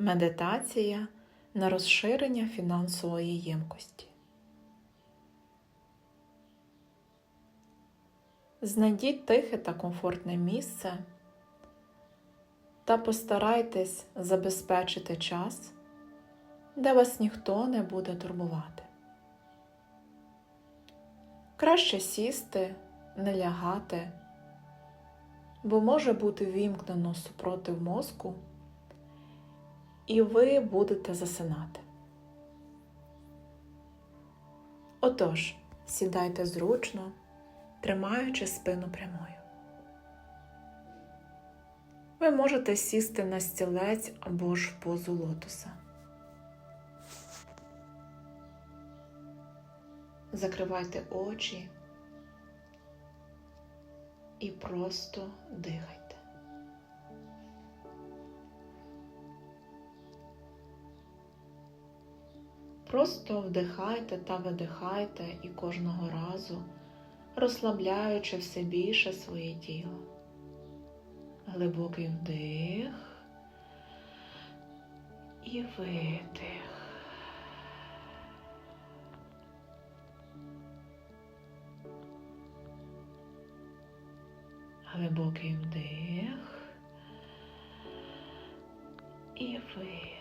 Медитація на розширення фінансової ємкості. Знайдіть тихе та комфортне місце та постарайтесь забезпечити час, де вас ніхто не буде турбувати. Краще сісти, не лягати, бо може бути вімкнено супротив мозку, і ви будете засинати. Отож, сідайте зручно, тримаючи спину прямою. Ви можете сісти на стілець або ж в позу лотоса. Закривайте очі і просто дихайте. Просто вдихайте та видихайте і кожного разу розслабляючи все більше своє тіло. Глибокий вдих і видих. Глибокий вдих і видих.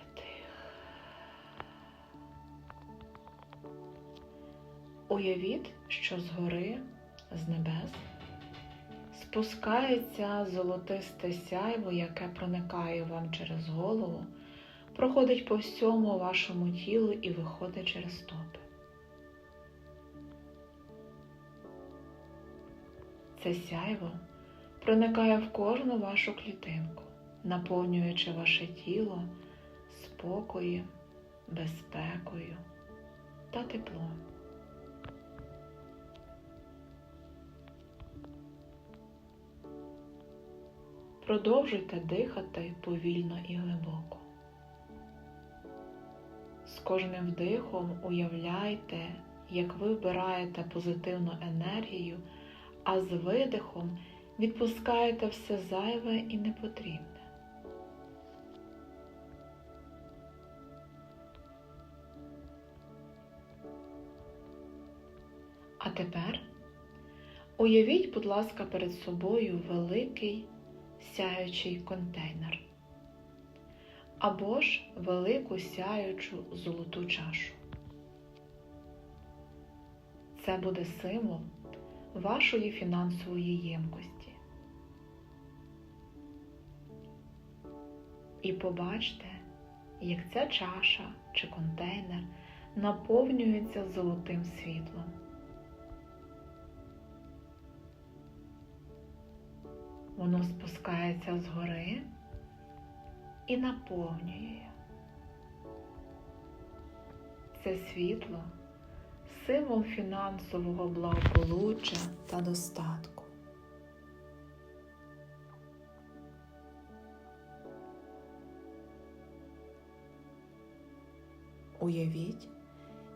Уявіть, що згори, з небес, спускається золотисте сяйво, яке проникає вам через голову, проходить по всьому вашому тілу і виходить через стопи. Це сяйво проникає в кожну вашу клітинку, наповнюючи ваше тіло спокоєм, безпекою та теплом. Продовжуйте дихати повільно і глибоко. З кожним вдихом уявляйте, як ви вбираєте позитивну енергію, а з видихом відпускаєте все зайве і непотрібне. А тепер уявіть, будь ласка, перед собою великий сяючий контейнер або ж велику сяючу золоту чашу. Це буде символ вашої фінансової ємкості. І побачте, як ця чаша чи контейнер наповнюється золотим світлом. Воно спускається згори і наповнює. Це світло символ фінансового благополуччя та достатку. Уявіть,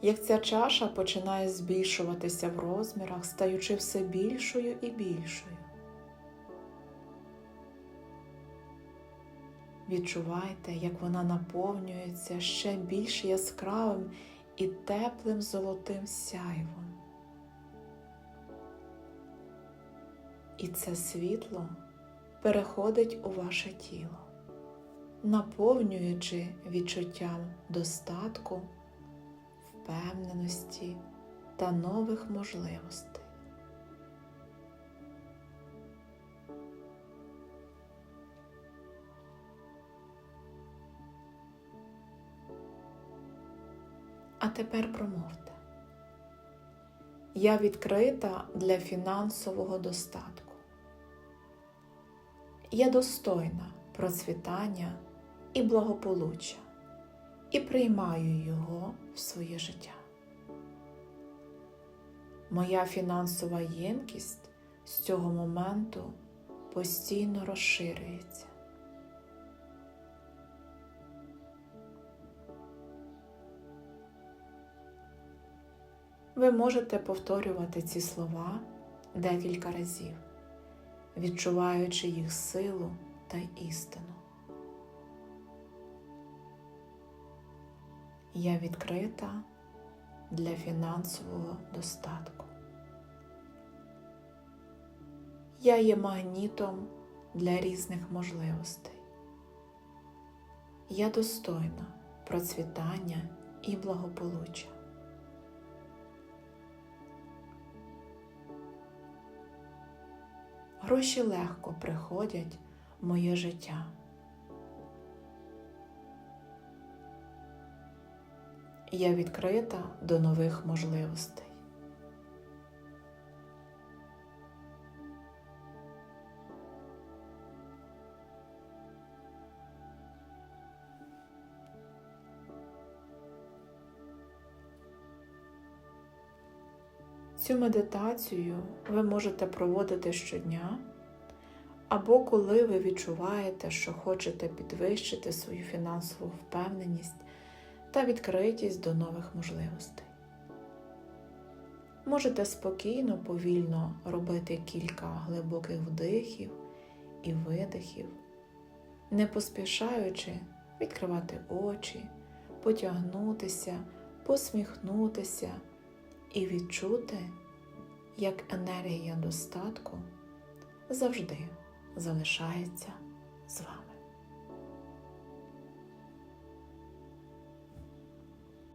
як ця чаша починає збільшуватися в розмірах, стаючи все більшою і більшою. Відчувайте, як вона наповнюється ще більш яскравим і теплим золотим сяйвом. І це світло переходить у ваше тіло, наповнюючи відчуттям достатку, впевненості та нових можливостей. А тепер промовте. Я відкрита для фінансового достатку. Я достойна процвітання і благополуччя і приймаю його в своє життя. Моя фінансова ємкість з цього моменту постійно розширюється. Ви можете повторювати ці слова декілька разів, відчуваючи їх силу та істину. Я відкрита для фінансового достатку. Я є магнітом для різних можливостей. Я достойна процвітання і благополуччя. Гроші легко приходять в моє життя. Я відкрита до нових можливостей. Цю медитацію ви можете проводити щодня, або коли ви відчуваєте, що хочете підвищити свою фінансову впевненість та відкритість до нових можливостей. Можете спокійно, повільно робити кілька глибоких вдихів і видихів, не поспішаючи відкривати очі, потягнутися, посміхнутися і відчути, як енергія достатку завжди залишається з вами.